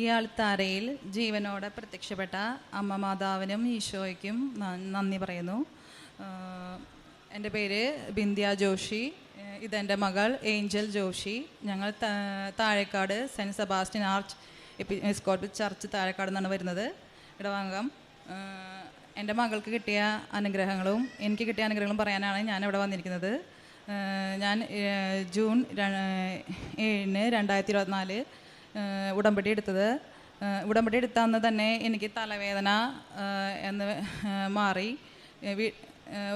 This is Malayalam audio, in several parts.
ഈ ആൾത്താരയിൽ ജീവനോടെ പ്രത്യക്ഷപ്പെട്ട അമ്മ മാതാവിനും ഈശോയ്ക്കും നന്ദി പറയുന്നു. എന്റെ പേര് ബിന്ദ്യ ജോഷി. ഇതെന്റെ മകൾ ഏഞ്ചൽ ജോഷി. ഞങ്ങൾ Thazhekkad Saint Sebastian arch episcopal church Thazhekkad നിന്നാണ് വരുന്നത്. ഇടവാങ്കം. എന്റെ മകൾക്ക് കിട്ടിയ അനുഗ്രഹങ്ങളും എനിക്ക് കിട്ടിയ അനുഗ്രഹങ്ങളും പറയാനാണ് ഞാൻ ഇവിടെ വന്നിരിക്കുന്നത് ഞാൻ ജൂൺ ഏഴിന് രണ്ടായിരത്തി ഇരുപത്തിനാല് ഉടമ്പടി എടുത്തത്. ഉടമ്പടി എടുത്ത അന്ന് തന്നെ എനിക്ക് തലവേദന എന്ന് മാറി.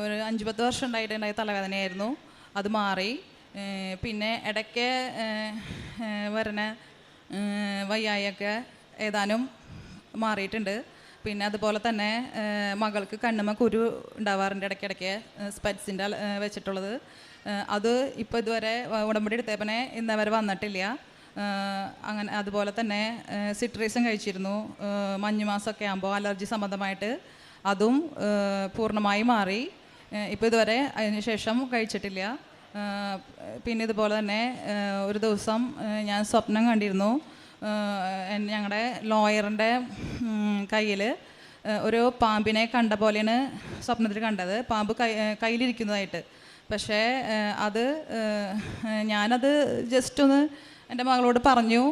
ഒരു അഞ്ച് പത്ത് വർഷം ഉണ്ടായിട്ടുണ്ടായ തലവേദനയായിരുന്നു. അത് മാറി. പിന്നെ ഇടയ്ക്ക് വരണ വയ്യായൊക്കെ ഏതാനും മാറിയിട്ടുണ്ട്. പിന്നെ അതുപോലെ തന്നെ മകൾക്ക് കണ്ണുമ കുരു ഉണ്ടാവാറുണ്ട് ഇടയ്ക്കിടയ്ക്ക് സ്പെറ്റ്സിന്റെ വെച്ചിട്ടുള്ളത്. അത് ഇപ്പോൾ ഇതുവരെ ഉടമ്പടി എടുത്തേപ്പനെ ഇന്നവരെ വന്നിട്ടില്ല. അങ്ങനെ അതുപോലെ തന്നെ സിട്രീസും കഴിച്ചിരുന്നു. മഞ്ഞുമാസമൊക്കെ ആകുമ്പോൾ അലർജി സംബന്ധമായിട്ട് അതും പൂർണമായി മാറി. ഇപ്പോൾ ഇതുവരെ അതിന് ശേഷം കഴിച്ചിട്ടില്ല. പിന്നെ ഇതുപോലെ തന്നെ ഒരു ദിവസം ഞാൻ സ്വപ്നം കണ്ടിരുന്നു. ഞങ്ങളുടെ ലോയറിന്റെ കയ്യിൽ ഒരു പാമ്പിനെ കണ്ട പോലെയാണ് സ്വപ്നത്തിൽ കണ്ടത്. പാമ്പ് കൈ കയ്യിലിരിക്കുന്നതായിട്ട്. പക്ഷേ അത് ഞാനത് ജസ്റ്റ് ഒന്ന് എന്റെ മകളോട് പറഞ്ഞു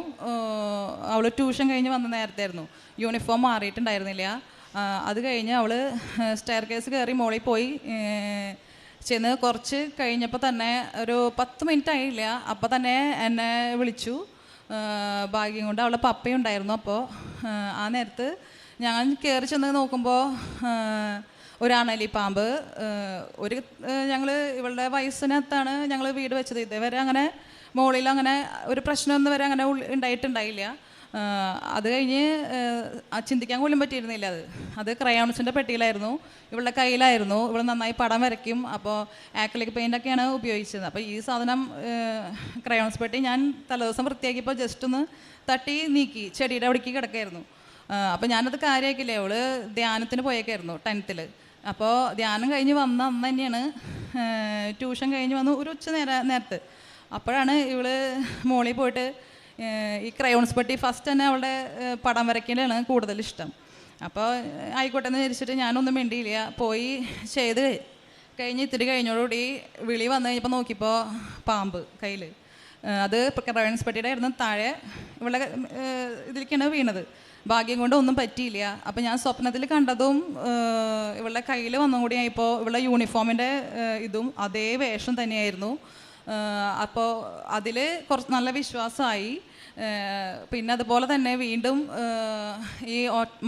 അവൾ ട്യൂഷൻ കഴിഞ്ഞ് വന്ന നേരത്തായിരുന്നു. യൂണിഫോം മാറിയിട്ടുണ്ടായിരുന്നില്ല. അത് കഴിഞ്ഞ് അവൾ സ്റ്റെയർ കേസ് കയറി മോളിൽ പോയി. ചെന്ന് കുറച്ച് കഴിഞ്ഞപ്പോൾ തന്നെ ഒരു പത്ത് മിനിറ്റ് ആയില്ല. അപ്പോൾ തന്നെ എന്നെ വിളിച്ചു. ഭാഗ്യം കൊണ്ട് അവളെ പപ്പയുണ്ടായിരുന്നു അപ്പോൾ ആ നേരത്ത് ഞാൻ കയറി ചെന്ന് നോക്കുമ്പോൾ ഒരു പാമ്പ്. ഒരു ഞങ്ങൾ ഇവളുടെ വയസ്സിനകത്താണ് ഞങ്ങൾ വീട് വെച്ചത്. ഇതേവരെ അങ്ങനെ മുകളിൽ അങ്ങനെ ഒരു പ്രശ്നമൊന്നും വരെ അങ്ങനെ ഉണ്ടായിട്ടുണ്ടായില്ല. അത് കഴിഞ്ഞ് ചിന്തിക്കാൻ പോലും പറ്റിയിരുന്നില്ല അത്. അത് ക്രയോൺസിന്റെ പെട്ടിയിലായിരുന്നു. ഇവളുടെ കയ്യിലായിരുന്നു. ഇവൾ നന്നായി പടം വരയ്ക്കും. അപ്പോൾ ആക്രിലിക് പെയിന്റൊക്കെയാണ് ഉപയോഗിച്ചത്. അപ്പോൾ ഈ സാധനം ക്രയോൺസ് പെട്ടി ഞാൻ തലേദിവസം വൃത്തിയാക്കിയപ്പോൾ ജസ്റ്റ് ഒന്ന് തട്ടി നീക്കി ചെടിയുടെ അവിടേക്ക് കിടക്കായിരുന്നു. അപ്പോൾ ഞാനത് കാര്യമാക്കില്ലേ അവൾ ധ്യാനത്തിന് പോയേക്കായിരുന്നു ടെൻത്തിൽ അപ്പോൾ ധ്യാനം കഴിഞ്ഞ് വന്ന അന്ന് തന്നെയാണ് ട്യൂഷൻ കഴിഞ്ഞ് വന്ന് ഒരു ഉച്ച നേര നേരത്ത്. അപ്പോഴാണ് ഇവൾ മോളിൽ പോയിട്ട് ഈ ക്രയോൺസ് പെട്ടി ഫസ്റ്റ് തന്നെ അവളുടെ പടം വരയ്ക്കലാണ് കൂടുതൽ ഇഷ്ടം. അപ്പോൾ ആയിക്കോട്ടെ എന്ന് വിചാരിച്ചിട്ട് ഞാനൊന്നും മിണ്ടിയില്ല. പോയി ചെയ്ത് കഴിഞ്ഞ് ഇത്തിരി കഴിഞ്ഞോടുകൂടി വിളി വന്നു കഴിഞ്ഞപ്പോൾ നോക്കിയപ്പോൾ പാമ്പ് കയ്യിൽ അത് ക്രയോൺസ് പെട്ടിയുടെ ആയിരുന്നു താഴെ ഇവളുടെ ഇതിലേക്കാണ് വീണത്. ഭാഗ്യം കൊണ്ട് ഒന്നും പറ്റിയില്ല. അപ്പം ഞാൻ സ്വപ്നത്തിൽ കണ്ടതും ഇവളുടെ കയ്യിൽ വന്നും കൂടി ഇവളുടെ യൂണിഫോമിന്റെ ഇതും അതേ വേഷം തന്നെയായിരുന്നു. അപ്പോൾ അതിൽ കുറച്ച് നല്ല വിശ്വാസമായി. പിന്നെ അതുപോലെ തന്നെ വീണ്ടും ഈ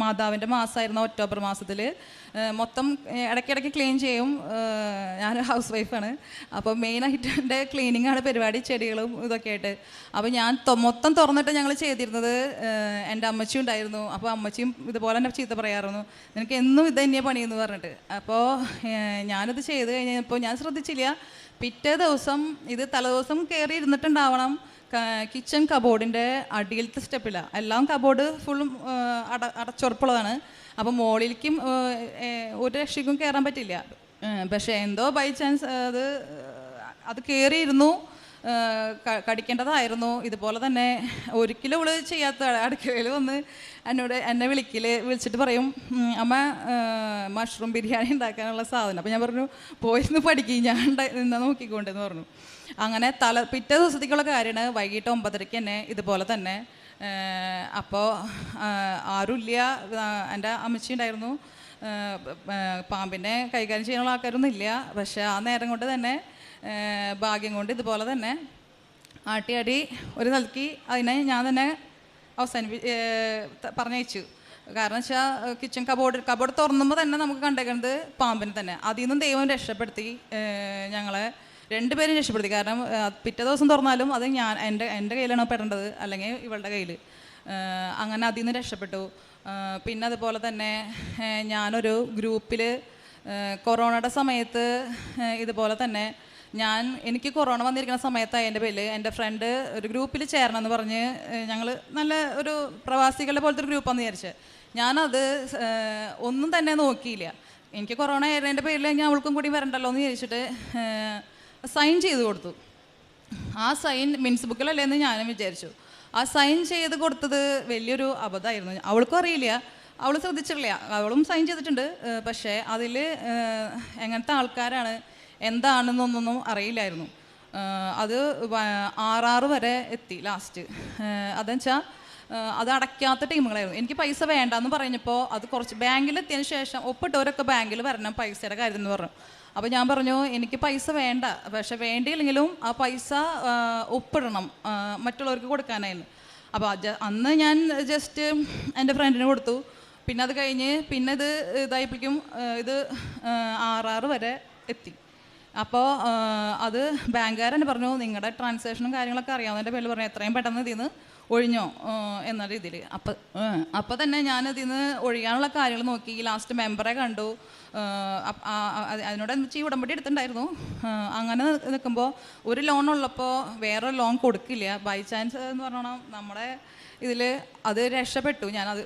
മാതാവിന്റെ മാസമായിരുന്ന ഒക്ടോബർ മാസത്തിൽ മൊത്തം ഇടയ്ക്കിടയ്ക്ക് ക്ലീൻ ചെയ്യും. ഞാൻ ഹൗസ് വൈഫാണ്. അപ്പോൾ മെയിനായിട്ട് എന്റെ ക്ലീനിങ് ആണ് പരിപാടി ചെടികളും ഇതൊക്കെ ആയിട്ട് അപ്പോൾ ഞാൻ മൊത്തം തുറന്നിട്ട് ഞങ്ങൾ ചെയ്തിരുന്നത്. എന്റെ അമ്മച്ചി ഉണ്ടായിരുന്നു. അപ്പോൾ അമ്മച്ചിയും ഇതുപോലെ തന്നെ ചീത്ത പറയാറുന്നു. നിനക്ക് എന്നും ഇത് തന്നെയാണ് പണിയെന്ന് പറഞ്ഞിട്ട്. അപ്പോൾ ഞാനിത് ചെയ്ത് കഴിഞ്ഞപ്പോൾ ഞാൻ ശ്രദ്ധിച്ചില്ല. പിറ്റേ ദിവസം ഇത് തലേദിവസം കയറി ഇരുന്നിട്ടുണ്ടാവണം. കിച്ചൺ കബോർഡിന്റെ അടിയിലത്തെ സ്റ്റെപ്പില്ല എല്ലാം കബോർഡ് ഫുള്ളും അട അടച്ചുറപ്പുള്ളതാണ്. അപ്പോൾ മുകളിലേക്കും ഒരു രക്ഷയ്ക്കും കയറാൻ പറ്റില്ല. പക്ഷേ എന്തോ ബൈ ചാൻസ് അത് അത് കയറിയിരുന്നു കടിക്കേണ്ടതായിരുന്നു. ഇതുപോലെ തന്നെ ഒരിക്കലും ഇവൾ ചെയ്യാത്ത അടുക്കളയിൽ വന്ന് എന്നോട് എന്നെ വിളിക്കൽ വിളിച്ചിട്ട് പറയും അമ്മ മഷ്റൂം ബിരിയാണി ഉണ്ടാക്കാനുള്ള സാധനം. അപ്പം ഞാൻ പറഞ്ഞു പോയിരുന്നു പഠിക്കും. ഞാൻ നിന്നാ നോക്കിക്കൊണ്ടെന്ന് പറഞ്ഞു. അങ്ങനെ തല പിറ്റേ ദിവസത്തേക്കുള്ള കാര്യമാണ് വൈകിട്ട് ഒമ്പതരയ്ക്ക് തന്നെ ഇതുപോലെ തന്നെ. അപ്പോൾ ആരുമില്ല എന്റെ അമ്മച്ചി ഉണ്ടായിരുന്നു. പാമ്പിനെ കൈകാര്യം ചെയ്യാനുള്ള ആൾക്കാരൊന്നും ഇല്ല. പക്ഷേ ആ നേരം കൊണ്ട് തന്നെ ഭാഗ്യം കൊണ്ട് ഇതുപോലെ തന്നെ ആട്ടിയാടി ഒരു നൽകി അതിനെ ഞാൻ തന്നെ അവസാനിപ്പി പറഞ്ഞയച്ചു. കാരണം വെച്ചാൽ കിച്ചൺ കബോർഡ് കബോർഡ് തുറന്നുമ്പോൾ തന്നെ നമുക്ക് കണ്ടേക്കുന്നത് പാമ്പിനെ തന്നെ. അതിൽ നിന്നും ദൈവം രക്ഷപ്പെടുത്തി ഞങ്ങളെ രണ്ടുപേരും രക്ഷപ്പെടുത്തി. കാരണം പിറ്റേ ദിവസം തുറന്നാലും അത് ഞാൻ എന്റെ എന്റെ കയ്യിലാണ് പെടേണ്ടത്? അല്ലെങ്കിൽ ഇവളുടെ കയ്യിൽ അങ്ങനെ അതിൽ നിന്ന് രക്ഷപ്പെട്ടു. പിന്നെ അതുപോലെ തന്നെ ഞാനൊരു ഗ്രൂപ്പിൽ കൊറോണയുടെ സമയത്ത് ഇതുപോലെ തന്നെ ഞാൻ എനിക്ക് കൊറോണ വന്നിരിക്കുന്ന സമയത്തായി എന്റെ പേരിൽ എന്റെ ഫ്രണ്ട് ഒരു ഗ്രൂപ്പിൽ ചേരണം എന്ന് പറഞ്ഞ് ഞങ്ങൾ നല്ല ഒരു പ്രവാസികളുടെ പോലത്തെ ഒരു ഗ്രൂപ്പാന്ന് വിചാരിച്ചത് ഞാനത് ഒന്നും തന്നെ നോക്കിയില്ല. എനിക്ക് കൊറോണ ആയിരുന്നതിന്റെ പേരിൽ ഞാൻ അവൾക്കും കൂടി വരണ്ടല്ലോ എന്ന് വിചാരിച്ചിട്ട് സൈൻ ചെയ്ത് കൊടുത്തു. ആ സൈൻ മിൻസ് ബുക്കിലല്ലേ എന്ന് ഞാനും വിചാരിച്ചു. ആ സൈൻ ചെയ്ത് കൊടുത്തത് വലിയൊരു അബദ്ധമായിരുന്നു. അവൾക്കും അറിയില്ല. അവൾ ശ്രദ്ധിച്ചിട്ടില്ല. അവളും സൈൻ ചെയ്തിട്ടുണ്ട്. പക്ഷേ അതിൽ എങ്ങനത്തെ ആൾക്കാരാണ് എന്താണെന്നൊന്നും അറിയില്ലായിരുന്നു. അത് ആറാറ് വരെ എത്തി ലാസ്റ്റ് അതെന്നുവെച്ചാൽ അത് അടയ്ക്കാത്ത ടീമുകളായിരുന്നു. എനിക്ക് പൈസ വേണ്ടെന്ന് പറഞ്ഞപ്പോൾ അത് കുറച്ച് ബാങ്കിൽ എത്തിയതിന് ശേഷം ഒപ്പിട്ടവരൊക്കെ ബാങ്കിൽ വരണം പൈസയുടെ കാര്യം എന്ന് പറഞ്ഞു. അപ്പോൾ ഞാൻ പറഞ്ഞു എനിക്ക് പൈസ വേണ്ട. പക്ഷെ വേണ്ടിയില്ലെങ്കിലും ആ പൈസ ഒപ്പിടണം. മറ്റുള്ളവർക്ക് കൊടുക്കാനായിരുന്നു. അപ്പോൾ അന്ന് ഞാൻ ജസ്റ്റ് എന്റെ ഫ്രണ്ടിന് കൊടുത്തു. പിന്നെ അത് കഴിഞ്ഞ് പിന്നെ ഇത് ഇതായിപ്പിക്കും ഇത് ആറാറ് വരെ എത്തി. അപ്പോൾ അത് ബാങ്കുകാരൻ പറഞ്ഞു നിങ്ങളുടെ ട്രാൻസാക്ഷനും കാര്യങ്ങളൊക്കെ അറിയാവുന്നതിന്റെ പേരിൽ പറഞ്ഞു എത്രയും പെട്ടെന്ന് ഇതിൽ നിന്ന് ഒഴിഞ്ഞോ? എന്ന രീതിയിൽ. അപ്പം അപ്പം തന്നെ ഞാനതിൽ നിന്ന് ഒഴിയാനുള്ള കാര്യങ്ങൾ നോക്കി. ലാസ്റ്റ് മെമ്പറെ കണ്ടു. അതിനോട് ഈ ഉടമ്പടി എടുത്തിട്ടുണ്ടായിരുന്നു. അങ്ങനെ നിൽക്കുമ്പോൾ ഒരു ലോൺ ഉള്ളപ്പോൾ വേറെ ലോൺ കൊടുക്കില്ല. ബൈ ചാൻസ് എന്ന് പറഞ്ഞാൽ നമ്മുടെ ഇതിൽ അത് രക്ഷപ്പെട്ടു. ഞാനത്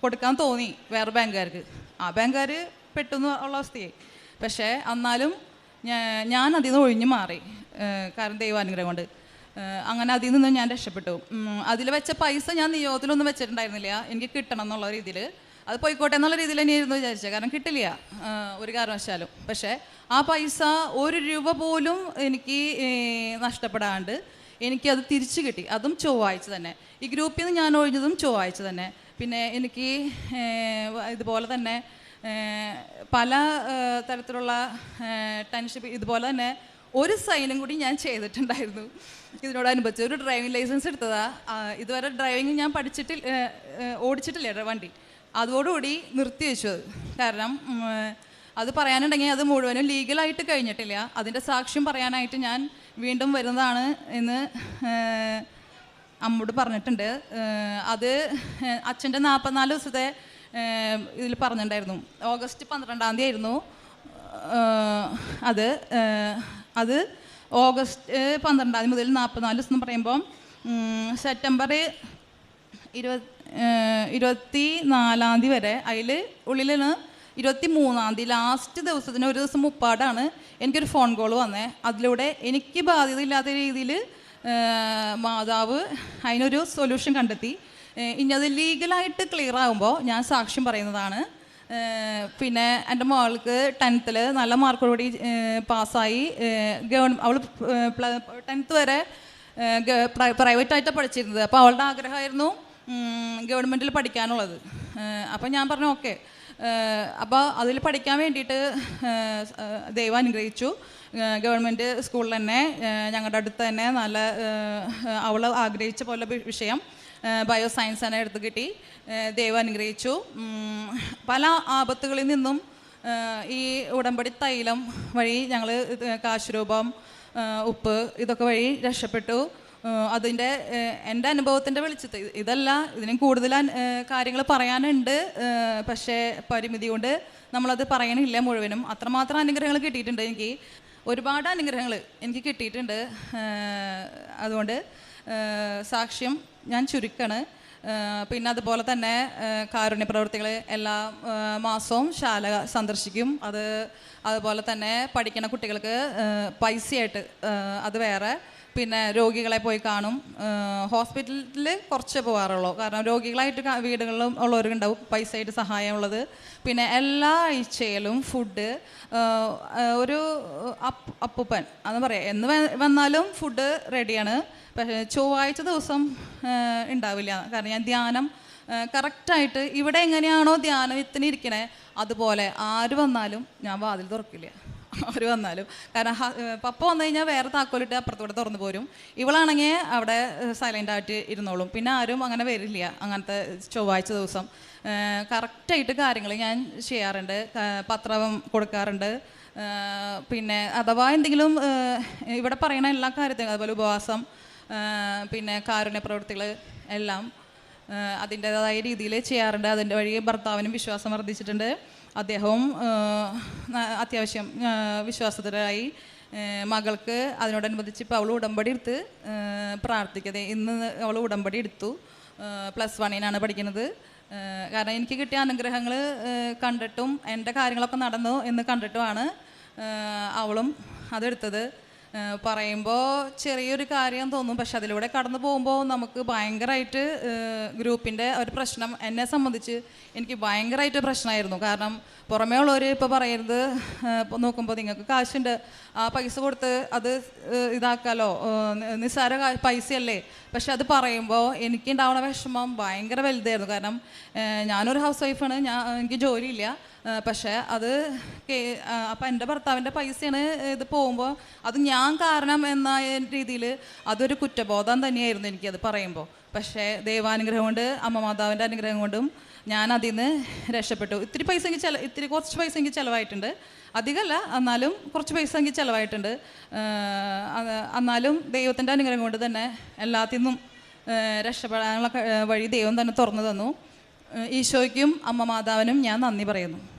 കൊടുക്കാൻ തോന്നി വേറെ ബാങ്കുകാർക്ക്. ആ ബാങ്കുകാർ പെട്ടെന്ന് ഉള്ള അവസ്ഥയായി. പക്ഷേ എന്നാലും ഞാൻ അതിൽ നിന്ന് ഒഴിഞ്ഞു മാറി. കാരണം ദൈവാനുഗ്രഹം കൊണ്ട്. അങ്ങനെ അതിൽ നിന്ന് ഞാൻ രക്ഷപ്പെട്ടു. അതിൽ വെച്ച പൈസ ഞാൻ നിയോഗത്തിലൊന്നും വെച്ചിട്ടുണ്ടായിരുന്നില്ല. എനിക്ക് കിട്ടണം എന്നുള്ള രീതിയിൽ അത് പോയിക്കോട്ടെ എന്നുള്ള രീതിയിൽ തന്നെയായിരുന്നു വിചാരിച്ചത്. കാരണം കിട്ടില്ല ഒരു കാരണവശാലും. പക്ഷേ ആ പൈസ ഒരു രൂപ പോലും എനിക്ക് നഷ്ടപ്പെടാണ്ട് എനിക്കത് തിരിച്ചു കിട്ടി. അതും ചൊവ്വാഴ്ച തന്നെ. ഈ ഗ്രൂപ്പിൽ നിന്ന് ഞാൻ ഒഴിഞ്ഞതും ചൊവ്വാഴ്ച തന്നെ. പിന്നെ എനിക്ക് ഇതുപോലെ തന്നെ പല തരത്തിലുള്ള ടെൻഷിപ്പ് ഇതുപോലെ തന്നെ ഒരു സൈനും കൂടി ഞാൻ ചെയ്തിട്ടുണ്ടായിരുന്നു. ഇതിനോടനുബന്ധിച്ച് ഒരു ഡ്രൈവിംഗ് ലൈസൻസ് എടുത്തതാ. ഇതുവരെ ഡ്രൈവിംഗ് ഞാൻ പഠിച്ചിട്ടില്ല ഓടിച്ചിട്ടില്ല വണ്ടി. അതോടുകൂടി നിർത്തി വെച്ചു കാരണം അത് പറയാനുണ്ടെങ്കിൽ അത് മുഴുവനും ലീഗലായിട്ട് കഴിഞ്ഞിട്ടില്ല. അതിന്റെ സാക്ഷ്യം പറയാനായിട്ട് ഞാൻ വീണ്ടും വരുന്നതാണ് എന്ന് അമ്മോട് പറഞ്ഞിട്ടുണ്ട്. അത് അച്ഛന്റെ നാൽപ്പത്തിനാല് ദിവസത്തെ ഇതിൽ പറഞ്ഞിട്ടുണ്ടായിരുന്നു. ഓഗസ്റ്റ് പന്ത്രണ്ടാം തീയതി ആയിരുന്നു. അത് അത് ഓഗസ്റ്റ് പന്ത്രണ്ടാം തീയതി മുതൽ നാൽപ്പത്തിനാല് ദിവസം എന്ന് പറയുമ്പോൾ സെപ്റ്റംബർ ഇരുപത് ഇരുപത്തി നാലാം തീയതി വരെ അതിൽ ഉള്ളിലാണ് ഇരുപത്തി മൂന്നാം തീയതി ലാസ്റ്റ് ദിവസത്തിന് ഒരു ദിവസം മുപ്പാടാണ് എനിക്കൊരു ഫോൺ കോൾ വന്നേ. അതിലൂടെ എനിക്ക് ബാധ്യതയില്ലാത്ത രീതിയിൽ മാതാവ് അതിനൊരു സൊല്യൂഷൻ കണ്ടെത്തി. ഇനി അത് ലീഗലായിട്ട് ക്ലിയർ ആകുമ്പോൾ ഞാൻ സാക്ഷ്യം പറയുന്നതാണ്. പിന്നെ എന്റെ മകൾക്ക് ടെൻത്തിൽ നല്ല മാർക്കോടുകൂടി പാസ്സായി. ഗവൺ അവൾ ടെൻത്ത് വരെ പ്രൈവറ്റായിട്ടാണ് പഠിച്ചിരുന്നത്. അപ്പോൾ അവളുടെ ആഗ്രഹമായിരുന്നു ഗവൺമെന്റിൽ പഠിക്കാനുള്ളത്. അപ്പോൾ ഞാൻ പറഞ്ഞു ഓക്കെ. അപ്പോൾ അതിൽ പഠിക്കാൻ വേണ്ടിയിട്ട് ദൈവം അനുഗ്രഹിച്ചു. ഗവൺമെന്റ് സ്കൂളിൽ തന്നെ ഞങ്ങളുടെ അടുത്ത് തന്നെ നല്ല അവൾ ആഗ്രഹിച്ച പോലെ വിഷയം. ബയോ സയൻസ് തന്നെ എടുത്ത് കിട്ടി. ദൈവം അനുഗ്രഹിച്ചു. പല ആപത്തുകളിൽ നിന്നും ഈ ഉടമ്പടി തൈലം വഴി ഞങ്ങൾ കാശുരൂപം ഉപ്പ് ഇതൊക്കെ വഴി രക്ഷപ്പെട്ടു. അതിന്റെ എന്റെ അനുഭവത്തിന്റെ വെളിച്ചത്ത് ഇതല്ല ഇതിനും കൂടുതൽ കാര്യങ്ങൾ പറയാനുണ്ട്. പക്ഷേ പരിമിതി കൊണ്ട് നമ്മളത് പറയണില്ല മുഴുവനും. അത്രമാത്രം അനുഗ്രഹങ്ങൾ കിട്ടിയിട്ടുണ്ട് എനിക്ക്. ഒരുപാട് അനുഗ്രഹങ്ങൾ എനിക്ക് കിട്ടിയിട്ടുണ്ട്. അതുകൊണ്ട് സാക്ഷ്യം ഞാൻ ചുരുക്കാണ്. പിന്നെ അതുപോലെ തന്നെ കാരുണ്യ പ്രവർത്തികൾ എല്ലാ മാസവും ശാല സന്ദർശിക്കും. അത് അതുപോലെ തന്നെ പഠിക്കുന്ന കുട്ടികൾക്ക് പൈസയായിട്ട് അത് വേറെ. പിന്നെ രോഗികളെ പോയി കാണും. ഹോസ്പിറ്റലിൽ കുറച്ച് പോകാറുള്ളൂ കാരണം രോഗികളായിട്ട് വീടുകളിലും ഉള്ളവരുണ്ടാവും. പൈസ ആയിട്ട് സഹായമുള്ളത്. പിന്നെ എല്ലാ ആഴ്ചയിലും ഫുഡ് ഒരു അപ്പ് അപ്പൂപ്പൻ അന്ന് പറയാം. എന്ന് വന്നാലും ഫുഡ് റെഡിയാണ്. പക്ഷേ ചൊവ്വാഴ്ച ദിവസം ഉണ്ടാവില്ല. കാരണം ഞാൻ ധ്യാനം കറക്റ്റായിട്ട് ഇവിടെ എങ്ങനെയാണോ ധ്യാനം ഇത്തിനിരിക്കണേ അതുപോലെ ആര് വന്നാലും ഞാൻ വാതിൽ തുറക്കില്ല. ആര് വന്നാലും. കാരണം പപ്പ വന്നു കഴിഞ്ഞാൽ വേറെ താക്കോലിട്ട് അപ്പുറത്തൂടെ തുറന്നു പോരും. ഇവളാണെങ്കിൽ അവിടെ സൈലന്റ് ആയിട്ട് ഇരുന്നോളും. പിന്നെ ആരും അങ്ങനെ വരില്ല അങ്ങനത്തെ ചൊവ്വാഴ്ച ദിവസം. കറക്റ്റായിട്ട് കാര്യങ്ങൾ ഞാൻ ചെയ്യാറുണ്ട്. പത്രം കൊടുക്കാറുണ്ട്. പിന്നെ അഥവാ എന്തെങ്കിലും ഇവിടെ പറയുന്ന എല്ലാ കാര്യത്തിലും അതുപോലെ ഉപവാസം പിന്നെ കാരുണ്യ പ്രവൃത്തികൾ എല്ലാം അതിന്റേതായ രീതിയിൽ ചെയ്യാറുണ്ട്. അതിന്റെ വഴി ഭർത്താവിനും വിശ്വാസം വർദ്ധിച്ചിട്ടുണ്ട്. അദ്ദേഹവും അത്യാവശ്യം വിശ്വാസത്തിലായി. മകൾക്ക് അതിനോടനുബന്ധിച്ച് ഇപ്പോൾ അവൾ ഉടമ്പടി എടുത്ത് ഏഹ് പ്രാർത്ഥിക്കുന്നത് ഇന്ന് അവൾ ഉടമ്പടി എടുത്തു. പ്ലസ് വണ്ണിനാണ് പഠിക്കുന്നത്. കാരണം എനിക്ക് കിട്ടിയ അനുഗ്രഹങ്ങൾ കണ്ടിട്ടും എന്റെ കാര്യങ്ങളൊക്കെ നടന്നു എന്ന് കണ്ടിട്ടുമാണ് അവളും അതെടുത്തത്. പറയുമ്പോൾ ചെറിയൊരു കാര്യം തോന്നും. പക്ഷെ അതിലൂടെ കടന്നു പോകുമ്പോൾ നമുക്ക് ഭയങ്കരമായിട്ട് ഗ്രൂപ്പിന്റെ ഒരു പ്രശ്നം എന്നെ സംബന്ധിച്ച് എനിക്ക് ഭയങ്കരമായിട്ട് പ്രശ്നമായിരുന്നു. കാരണം പുറമേ ഉള്ളവർ ഇപ്പോൾ പറയരുത്. നോക്കുമ്പോൾ നിങ്ങൾക്ക് കാശുണ്ട്. ആ പൈസ കൊടുത്ത് അത് ഇതാക്കാലോ. നിസ്സാര പൈസയല്ലേ. പക്ഷെ അത് പറയുമ്പോൾ എനിക്കുണ്ടാവുന്ന വിഷമം ഭയങ്കര വലുതായിരുന്നു. കാരണം ഞാനൊരു ഹൗസ് വൈഫാണ് ഞാൻ എനിക്ക് ജോലിയില്ല. പക്ഷേ അത് അപ്പം എന്റെ ഭർത്താവിന്റെ പൈസയാണ് ഇത് പോകുമ്പോൾ അത് ഞാൻ കാരണം എന്ന രീതിയിൽ അതൊരു കുറ്റബോധം തന്നെയായിരുന്നു എനിക്കത് പറയുമ്പോൾ പക്ഷേ ദൈവാനുഗ്രഹം കൊണ്ട് അമ്മ മാതാവിന്റെ അനുഗ്രഹം കൊണ്ടും ഞാൻ അതിൽ നിന്ന് രക്ഷപ്പെട്ടു. ഇത്തിരി പൈസ എനിക്ക് ചില ഇത്തിരി കുറച്ച് പൈസ എനിക്ക് ചിലവായിട്ടുണ്ട്. അധികമല്ല എന്നാലും കുറച്ച് പൈസ എനിക്ക് ചിലവായിട്ടുണ്ട്. എന്നാലും ദൈവത്തിന്റെ അനുഗ്രഹം കൊണ്ട് തന്നെ എല്ലാത്തിൽ നിന്നും രക്ഷപ്പെടാനുള്ള വഴി ദൈവം തന്നെ തുറന്നു തന്നു. ഈശോയ്ക്കും അമ്മ മാതാവിനും ഞാൻ നന്ദി പറയുന്നു.